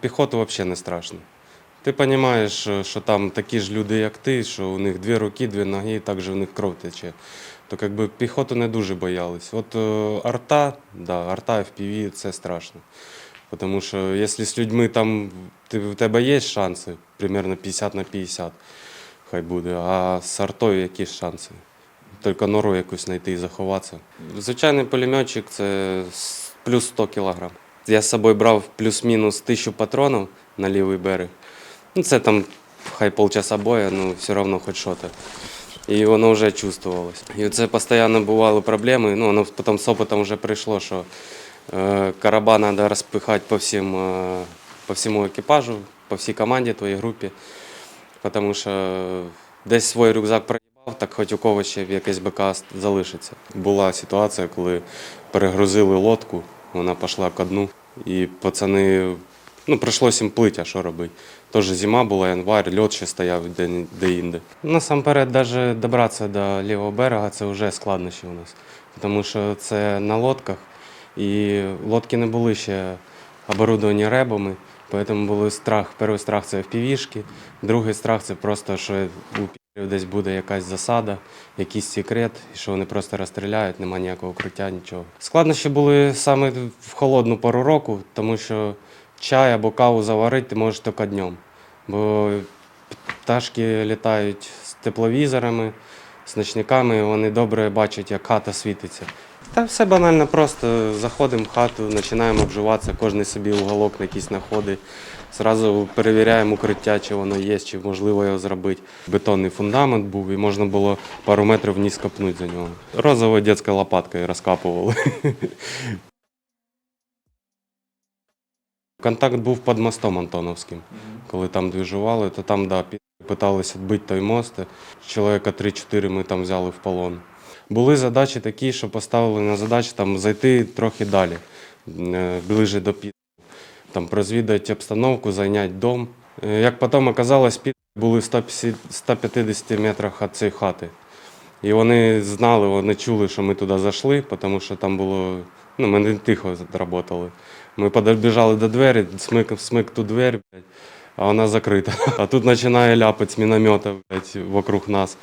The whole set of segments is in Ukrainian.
піхоту взагалі не страшно. Ти розумієш, що, що там такі ж люди, як ти, що у них дві руки, дві ноги, і також у них кров тече. То якби піхоту не дуже боялись. От е, арта, да, арта FPV – це страшно. Тому що якщо з людьми там в тебе є шанси, примерно 50 на 50, хай буде, а з артою які шанси? Тільки нору якусь знайти і заховатися. Звичайний пулеметчик це плюс 100 кг. Я з собою брав плюс-мінус тисячу патронів на лівий берег. Ну, це там хай полчаса боя, ну все одно хоч що то. І воно вже чувствувалось. І це постійно бували проблеми. Ну, воно потім з опитом вже прийшло, що е, короба треба розпихати по, всім, е, по всьому екіпажу, по всій команді, твоїй групі. Тому що десь свій рюкзак проїбав, так хоч у когось ще якесь БК залишиться. Була ситуація, коли перегрузили лодку, вона пішла ко дну, і пацани, ну, прийшлося їм плити, а що робити. Тож зима була, январь, льот ще стояв де- де-інде. Насамперед, навіть добратися до лівого берега це вже складнощі у нас. Тому що це на лодках, і лодки не були ще оборудовані ребами, тому був страх. Перший страх це впівішки, другий страх це просто, що десь буде якась засада, якийсь секрет, що вони просто розстріляють, немає ніякого укриття, нічого. Складнощі були саме в холодну пору року, тому що чай або каву заварити ти можеш тільки днем. Бо пташки літають з тепловізорами, з ночниками, вони добре бачать, як хата світиться. Та все банально, просто заходимо в хату, починаємо обживатися, кожен собі уголок якийсь знаходить. Зразу перевіряємо укриття, чи воно є, чи можливо його зробити. Бетонний фундамент був, і можна було пару метрів вниз копнути за нього. Розовою дитячою лопаткою розкапували. Контакт був під мостом Антоновським. Коли там двіжували, то там да, питалися відбити той мост. Чоловіка 3-4 ми там взяли в полон. Були задачі такі, що поставили на задачу там зайти трохи далі, е, ближе до під. Там прозвідати обстановку, зайняти дом. Е, Як потім оказалось, під були в 150 150 метрах від цієї хати. І вони знали, вони чули, що ми туди зайшли, тому що там було. Ну, ми не тихо працювали. Ми підбіжали до двері, смик, смик ту двері, а вона закрита. А тут починає ляпати з міномета вокруг нас.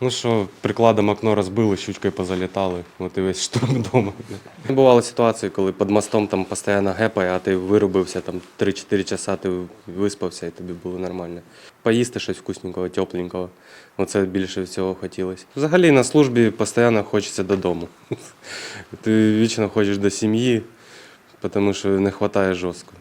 Ну що, прикладом окно розбили, щучкою позалітали. От і весь штурм вдома. Бували ситуації, коли під мостом там постійно гепає, а ти вирубився там 3-4 часа, ти виспався і тобі було нормально. Поїсти щось вкусненького, тепленького. Оце більше всього хотілося. Взагалі на службі постійно хочеться додому. Ти вічно хочеш до сім'ї, тому що не вистачає жорстко.